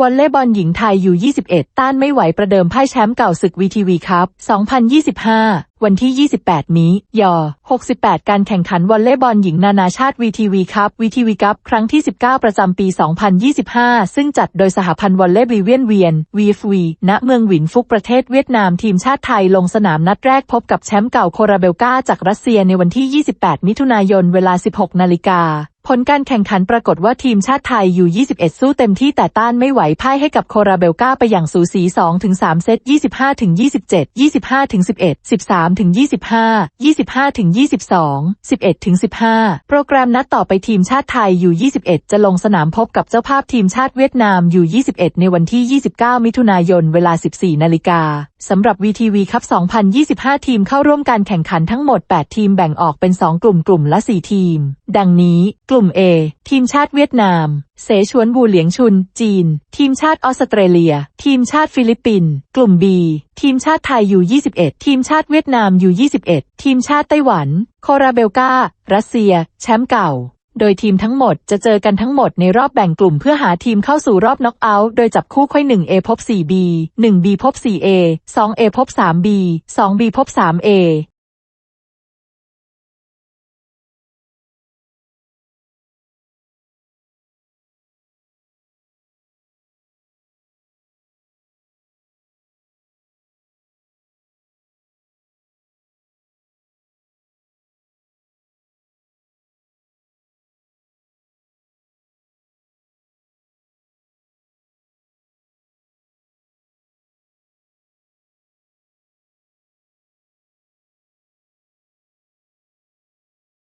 วอลเลย์บอลหญิงไทยอยู่ 21 ต้านไม่ไหวประเดิมพ่ายแชมป์เก่าศึกวีทีวีคัพ2025 วันที่ 28 นี้ ยอ 68 การแข่งขันวอลเลย์บอลหญิงนานาชาติวีทีวีคัพวีทีวีคัพครั้งที่ 19 ประจำปี 2025 ซึ่งจัดโดยสหพันธ์วอลเลย์บเวียนเวียน VFV ณเมืองหวินฟุกประเทศเวียดนามทีมชาติไทยลงสนามนัดแรกพบกับแชมป์เก่าโคราเบลกาจากรัสเซียในวันที่ 28 มิถุนายนเวลา 16 นาฬิกา ผลการแข่งขันปรากฏว่าทีมชาติไทยอยู่ 21 สู้เต็มที่แต่ต้านไม่ไหวพ่ายให้กับโคราเบลกาไปอย่างสูสี 2-3 เซต 25-27 25-11 13-25 25-22 11-15 โปรแกรมนัดต่อไปทีมชาติไทยอยู่ 21 จะลงสนามพบกับเจ้าภาพทีมชาติเวียดนามอยู่ 21 ในวันที่ 29 มิถุนายนเวลา 14 นาฬิกา สำหรับ VTV คัพ2025 ทีมเข้าร่วมการแข่งขันทั้งหมด 8 ทีมแบ่งออกเป็น 2 กลุ่มกลุ่มละ 4 ทีม ดังนี้ กลุ่ม A ทีมชาติเวียดนาม เสฉวนบูเหลียงชุน จีน ทีมชาติออสเตรเลีย ทีมชาติฟิลิปปินส์ กลุ่ม B ทีมชาติไทยอยู่ 21 ทีมชาติเวียดนามอยู่ 21 ทีมชาติไต้หวัน โคราเบลกา รัสเซีย แชมป์เก่า โดยทีมทั้งหมดจะเจอกันทั้งหมดในรอบแบ่งกลุ่มเพื่อหาทีมเข้าสู่รอบน็อกเอาท์ โดยจับคู่ค่อย 1A พบ 4B 1B พบ 4A 2A พบ 3B 2B พบ 3A